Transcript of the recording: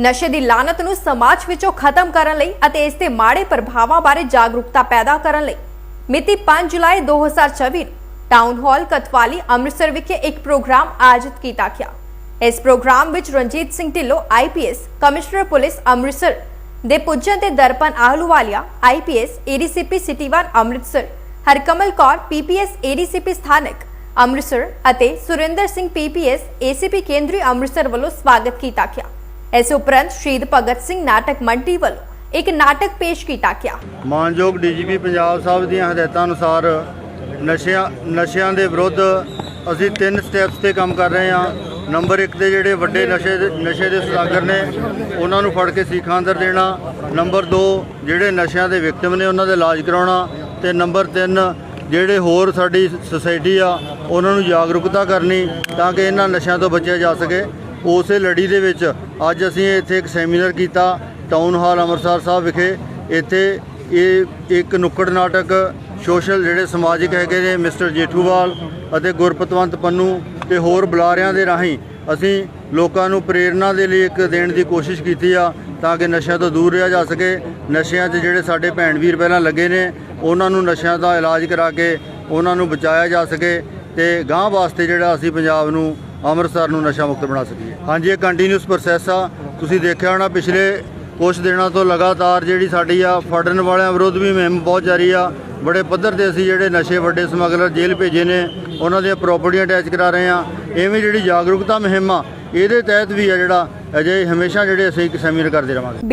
ਨਸ਼ੇ ਦੀ ਲਾਨਤ ਨੂੰ ਸਮਾਜ ਵਿੱਚੋਂ ਖਤਮ ਕਰਨ ਲਈ ਅਤੇ ਇਸ ਦੇ ਮਾੜੇ ਪ੍ਰਭਾਵਾਂ ਬਾਰੇ ਜਾਗਰੂਕਤਾ ਪੈਦਾ ਕਰਨ ਲਈ। ਮਿਤੀ 5 ਜੁਲਾਈ 2024 ਨੂੰ ਟਾਊਨ ਹਾਲ ਕਤਵਾਲੀ ਅੰਮ੍ਰਿਤਸਰ ਵਿਖੇ ਇੱਕ ਪ੍ਰੋਗਰਾਮ ਆਯੋਜਿਤ ਕੀਤਾ ਗਿਆ। ਇਸ ਪ੍ਰੋਗਰਾਮ ਵਿੱਚ Ranjit Singh Dhillon IPS commissioner police Amritsar, ਦੇ ਪੁੱਜਣ ਤੇ Darpan Ahluwalia IPS ADCP city 1 Amritsar, Harkamal Kaur PPS ADCP ਸਥਾਨਕ, ਅੰਮ੍ਰਿਤਸਰ ਅਤੇ ਸੁਰਿੰਦਰ ਸਿੰਘ ਪੀਪੀਐਸ ਏਸੀਪੀ ਕੇਂਦਰੀ ਅੰਮ੍ਰਿਤਸਰ ਵੱਲੋਂ ਸਵਾਗਤ ਕੀਤਾ ਗਿਆ। ਇਸ ਉਪਰੰਤ ਸ਼ਹੀਦ ਭਗਤ ਸਿੰਘ ਨਾਟਕ ਮੰਡੀ ਵੱਲੋਂ ਇੱਕ ਨਾਟਕ ਪੇਸ਼ ਕੀਤਾ ਗਿਆ। ਮਾਨਯੋਗ ਡੀਜੀਪੀ ਪੰਜਾਬ ਸਾਹਿਬ ਦੀਆਂ ਹਦਾਇਤਾਂ ਅਨੁਸਾਰ ਨਸ਼ਿਆਂ ਨਸ਼ਿਆਂ ਦੇ ਵਿਰੁੱਧ ਅਸੀਂ ਤਿੰਨ ਸਟੈਪਸ ਤੇ ਕੰਮ ਕਰ ਰਹੇ ਹਾਂ। ਨੰਬਰ 1 ਤੇ ਜਿਹੜੇ ਵੱਡੇ ਨਸ਼ੇ ਦੇ ਨਸ਼ੇ ਦੇ ਸੁਦਾਗਰ ਨੇ, ਉਹਨਾਂ ਨੂੰ ਫੜ ਕੇ ਸੀਖਾਂ ਅੰਦਰ ਦੇਣਾ। ਨੰਬਰ 2 ਜਿਹੜੇ ਨਸ਼ਿਆਂ ਦੇ ਵਿਕਟਮ ਨੇ, ਉਹਨਾਂ ਦਾ ਇਲਾਜ ਕਰਾਉਣਾ। ਤੇ ਨੰਬਰ 3 ਜਿਹੜੇ ਹੋਰ ਸਾਡੀ ਸੁਸਾਇਟੀ ਆ, ਉਹਨਾਂ ਨੂੰ ਜਾਗਰੂਕਤਾ ਕਰਨੀ ਤਾਂ ਕਿ ਇਹਨਾਂ ਨਸ਼ਿਆਂ ਤੋਂ ਬਚਿਆ ਜਾ ਸਕੇ। ਉਸੇ ਲੜੀ ਦੇ ਵਿੱਚ ਅੱਜ ਅਸੀਂ ਇੱਥੇ ਇੱਕ ਸੈਮੀਨਾਰ ਕੀਤਾ, ਟਾਊਨ ਹਾਲ ਅੰਮ੍ਰਿਤਸਰ ਸਾਹਿਬ ਵਿਖੇ। ਇੱਥੇ ਇਹ ਇੱਕ ਨੁੱਕੜ ਨਾਟਕ ਸੋਸ਼ਲ ਜਿਹੜੇ ਸਮਾਜਿਕ ਹੈਗੇ ਨੇ, ਮਿਸਟਰ ਜੇਠੂਵਾਲ ਅਤੇ ਗੁਰਪਤਵੰਤ ਪੰਨੂ ਤੇ ਹੋਰ ਬੁਲਾਰਿਆਂ ਦੇ ਰਾਹੀਂ ਅਸੀਂ ਲੋਕਾਂ ਨੂੰ ਪ੍ਰੇਰਣਾ ਦੇ ਲਈ ਇੱਕ ਦੇਣ ਦੀ ਕੋਸ਼ਿਸ਼ ਕੀਤੀ ਆ ਤਾਂ ਕਿ ਨਸ਼ਿਆਂ ਤੋਂ ਦੂਰ ਰਿਹਾ ਜਾ ਸਕੇ। ਨਸ਼ਿਆਂ 'ਚ ਜਿਹੜੇ ਸਾਡੇ ਭੈਣ ਵੀਰ ਪਹਿਲਾਂ ਲੱਗੇ ਨੇ, ਉਹਨਾਂ ਨੂੰ ਨਸ਼ਿਆਂ ਦਾ ਇਲਾਜ ਕਰਾ ਕੇ, ਉਹਨਾਂ ਨੂੰ ਬਚਾਇਆ ਜਾ ਸਕੇ ਤੇ ਗਾਂਹ ਵਾਸਤੇ ਜਿਹੜਾ ਅਸੀਂ ਪੰਜਾਬ ਨੂੰ ਅੰਮ੍ਰਿਤਸਰ ਨੂੰ ਨਸ਼ਾ ਮੁਕਤ ਬਣਾ ਸਕੀਏ। ਹਾਂਜੀ, ਇਹ ਕੰਟੀਨਿਊਸ ਪ੍ਰੋਸੈਸ ਆ। ਤੁਸੀਂ ਦੇਖਿਆ ਹੋਣਾ ਪਿਛਲੇ ਕੁਝ ਦਿਨਾਂ ਤੋਂ ਲਗਾਤਾਰ ਜਿਹੜੀ ਸਾਡੀ ਆ ਫੜਨ ਵਾਲਿਆਂ ਵਿਰੁੱਧ ਵੀ ਮੁਹਿੰਮ ਬਹੁਤ ਜਾਰੀ ਆ। ਬੜੇ ਪੱਧਰ ਤੇ ਅਸੀਂ ਜਿਹੜੇ ਨਸ਼ੇ ਵੱਡੇ ਸਮਗਲਰ ਜੇਲ੍ਹ ਭੇਜੇ ਨੇ, ਉਹਨਾਂ ਦੀਆਂ ਪ੍ਰਾਪਰਟੀਆਂ ਅਟੈਚ ਕਰਾ ਰਹੇ ਆ। ਐਵੇਂ ਜਿਹੜੀ ਜਾਗਰੂਕਤਾ ਮੁਹਿੰਮ ਆ, ਇਹਦੇ ਤਹਿਤ ਵੀ ਆ ਜਿਹੜਾ ਅਜੇ ਹਮੇਸ਼ਾ ਜਿਹੜੇ ਅਸੀਂ ਇੱਕ ਸੈਮੀਨਾਰ ਕਰਦੇ ਰਵਾਂਗੇ।